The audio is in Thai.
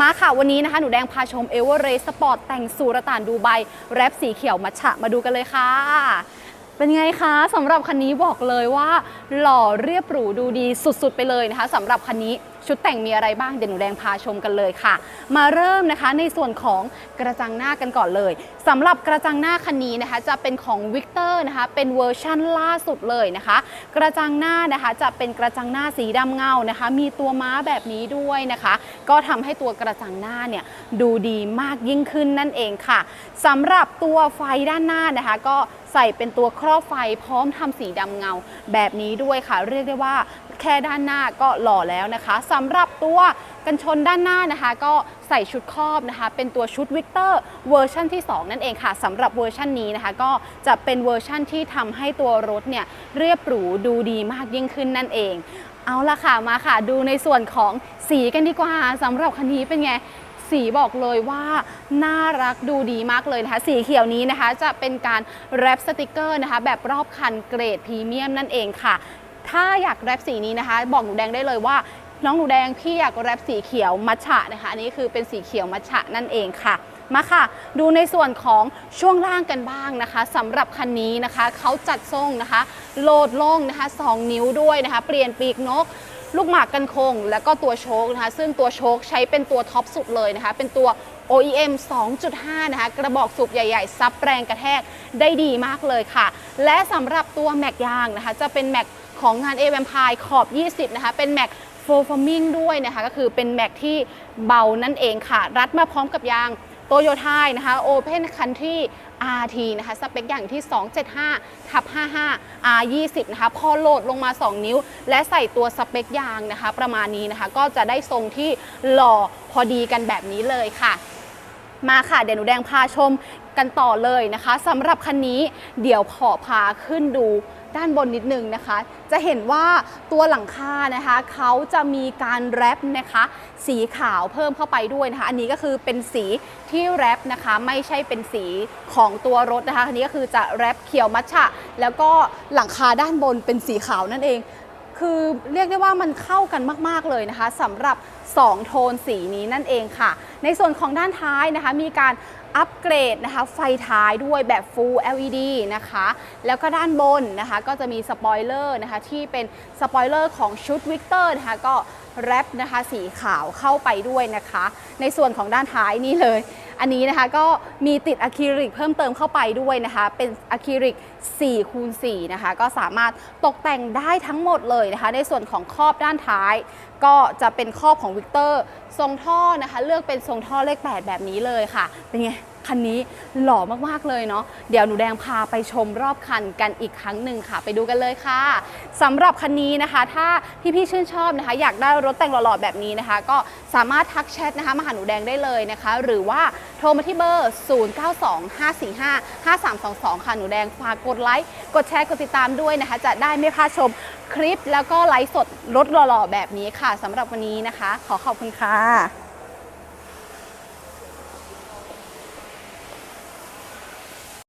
มาค่ะวันนี้นะคะหนูแดงพาชมเอเวอเรสต์สปอร์ตแต่งสูรตานดูไบแรปสีเขียวมัชฉะมาดูกันเลยค่ะ เป็นไงคะสำหรับคันนี้บอกเลยว่า หล่อเรียบหรูดูดีสุดๆไปเลยนะคะสำหรับคันนี้ชุดแต่งมีอะไรบ้างเดี๋ยวหนูแดงพาชมกันเลยค่ะ มาเริ่มนะคะในส่วนของกระจังหน้ากันก่อนเลยสำหรับกระจังหน้าคันนี้นะคะจะเป็นของวิกเตอร์นะคะเป็นเวอร์ชั่นล่าสุดเลยนะคะ กระจังหน้านะคะจะเป็นกระจังหน้าสีดำเงานะคะ มีตัวม้าแบบนี้ด้วยนะคะ ก็ทำให้ตัวกระจังหน้าเนี่ยดูดีมากยิ่งขึ้นนั่นเองค่ะสำหรับตัวไฟด้านหน้านะคะ ก็ใส่เป็นตัวครอบไฟพร้อมทำสีดำเงาแบบนี้ด้วยค่ะ เรียกได้ว่า แค่ด้านหน้าก็หล่อแล้วนะคะสำหรับตัวกันชนด้านหน้านะคะ ก็ใส่ชุดครอบนะคะ เป็นตัวชุดวิกเตอร์เวอร์ชันที่ 2 นั่นเองค่ะสำหรับเวอร์ชันนี้นะคะ ก็จะเป็นเวอร์ชันที่ทำให้ตัวรถเนี่ยเรียบหรูดูดีมากยิ่งขึ้นนั่นเองเอาละค่ะมาค่ะ ดูในส่วนของสีกันดีกว่าสำหรับคันนี้เป็นไงสีบอกเลยว่าน่ารักดูดีมากเลยนะคะ สีเขียวนี้นะคะจะเป็นการแรปสติกเกอร์นะคะ แบบรอบคันเกรดพรีเมียมนั่นเองค่ะ ถ้าอยากแรปสีนี้นะคะ บอกหนูแดงได้เลยว่า น้องหนูแดงพี่อยากแรปสีเขียวมัทฉะนะคะ อันนี้คือเป็นสีเขียวมัทฉะนั่นเองค่ะมาค่ะ ดูในส่วนของช่วงล่างกันบ้างนะคะสำหรับคันนี้นะคะเขาจัดทรงนะคะ โหลดโล่งนะคะ 2 นิ้วด้วยนะคะ เปลี่ยนปีกนก ลูกหมากกันคง แล้วก็ตัวโชคนะคะ ซึ่งตัวโชคใช้เป็นตัวท็อปสุดเลยนะคะ เป็นตัว OEM 2.5 นะคะ กระบอกสูบใหญ่ ๆ ซับแรงกระแทกได้ดีมากเลยค่ะ และสำหรับตัวแม็กยางนะคะ จะเป็นแม็ก ของงาน a อ a m p i ขอบ 20 นะคะ เป็นแม็กโฟฟอร์มิงด้วยนะคะ ก็คือเป็นแม็กที่เบานั่นเองค่ะ รัดมาพร้อมกับยางโตโยต้านะคะ Open Country RT นะคะ สเปคอย่างที่ 275ทับ55 R20 นะคะ พอโหลดลงมา 2 นิ้ว และใส่ตัวสเปคยางนะคะ ประมาณนี้นะคะ ก็จะได้ทรงที่หล่อพอดีกันแบบนี้เลยค่ะ มาค่ะเดี๋ยวหนูแดงพาชมกันต่อเลยนะคะสำหรับคันนี้เดี๋ยวขอพาขึ้นดูด้านบนนิดนึงนะคะ จะเห็นว่าตัวหลังคานะคะเขาจะมีการแรปนะคะ สีขาวเพิ่มเข้าไปด้วยนะคะ อันนี้ก็คือเป็นสีที่แรปนะคะ ไม่ใช่เป็นสีของตัวรถนะคะอันนี้ก็คือจะแรปเขียวมัทฉะแล้วก็หลังคาด้านบนเป็นสีขาวนั่นเอง คือเรียกได้ว่ามันเข้ากันมาก ๆ เลยนะคะสำหรับ 2 โทนสีนี้นั่นเองค่ะ ในส่วนของด้านท้ายนะคะ มีการอัปเกรดนะคะ ไฟท้ายด้วยแบบ Full LED นะคะ แล้วก็ด้านบนนะคะ ก็จะมีสปอยเลอร์นะคะ ที่เป็นสปอยเลอร์ของชุดวิกเตอร์นะคะ ก็แรปนะคะ สีขาวเข้าไปด้วยนะคะ ในส่วนของด้านท้ายนี่เลย อันนี้นะคะก็มีติดอะคริลิกเพิ่มเติมเข้าไปด้วยนะคะ เป็นอะคริลิก4คูณ4นะคะ ก็สามารถตกแต่งได้ทั้งหมดเลยนะคะ ในส่วนของครอบด้านท้าย ก็จะเป็นครอบของวิกเตอร์ทรงท่อนะคะ เลือกเป็นทรงท่อเลข 8 แบบนี้เลยค่ะ เป็นไง คันนี้หล่อมากๆเลยเนาะเดี๋ยวหนูแดงพาไปชมรอบคันกันอีกครั้งหนึ่งค่ะ ไปดูกันเลยค่ะสำหรับคันนี้นะคะ ถ้าพี่ๆชื่นชอบนะคะ อยากได้รถแต่งหล่อๆแบบนี้นะคะ ก็สามารถทักแชทนะคะมาหาหนูแดงได้เลยนะคะ หรือว่าโทรมาที่เบอร์ 0925455322 ค่ะหนูแดงฝากกดไลค์กดแชร์กดติดตามด้วยนะคะ จะได้ไม่พลาดชมคลิปแล้วก็ไลฟ์สดรถหล่อๆแบบนี้ค่ะสำหรับวันนี้นะคะ ขอขอบคุณค่ะ